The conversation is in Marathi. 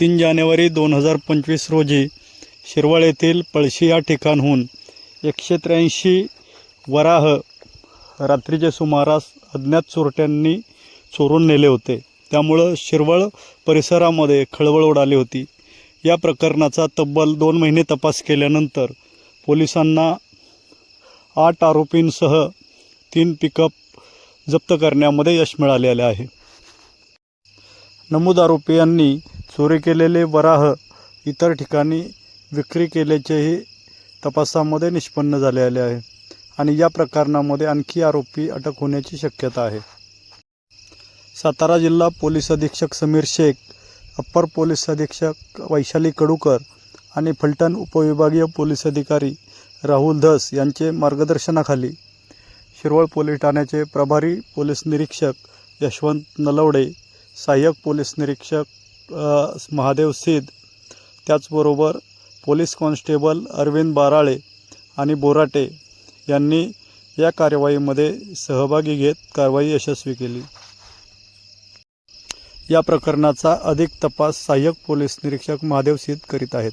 तीन जानेवारी दोन हजार पंचवीस रोजी शिरवळ येथील पळशी या ठिकाणहून एकशे त्र्याऐंशी वराह रात्रीच्या सुमारास अज्ञात चोरट्यांनी चोरून नेले होते. त्यामुळं शिरवळ परिसरामध्ये खळबळ उडाली होती. या प्रकरणाचा तब्बल दोन महिने तपास केल्यानंतर पोलिसांना आठ आरोपींसह तीन पिकअप जप्त करण्यामध्ये यश मिळालेले आहे. नमूद आरोपींनी चोरी केलेले वराह इतर ठिकाणी विक्री केल्याचेही तपासामध्ये निष्पन्न झालेले आहे आणि या प्रकरणामध्ये आणखी आरोपी अटक होण्याची शक्यता आहे. सातारा जिल्हा पोलीस अधीक्षक समीर शेख अप्पर पोलीस अधीक्षक वैशाली कडूकर आणि फलटण उपविभागीय पोलीस अधिकारी राहुल धस यांचे मार्गदर्शनाखाली शिरवळ पोलीस ठाण्याचे प्रभारी पोलीस निरीक्षक यशवंत नलवडे सहाय्यक पोलीस निरीक्षक महादेव सिद त्याचबरोबर पोलीस कॉन्स्टेबल अरविंद बाराळे आणि बोराटे यांनी या कारवाईमध्ये सहभागी घेत कारवाई यशस्वी केली. या प्रकरणाचा अधिक तपास सहाय्यक पोलीस निरीक्षक महादेव सिद करीत आहेत.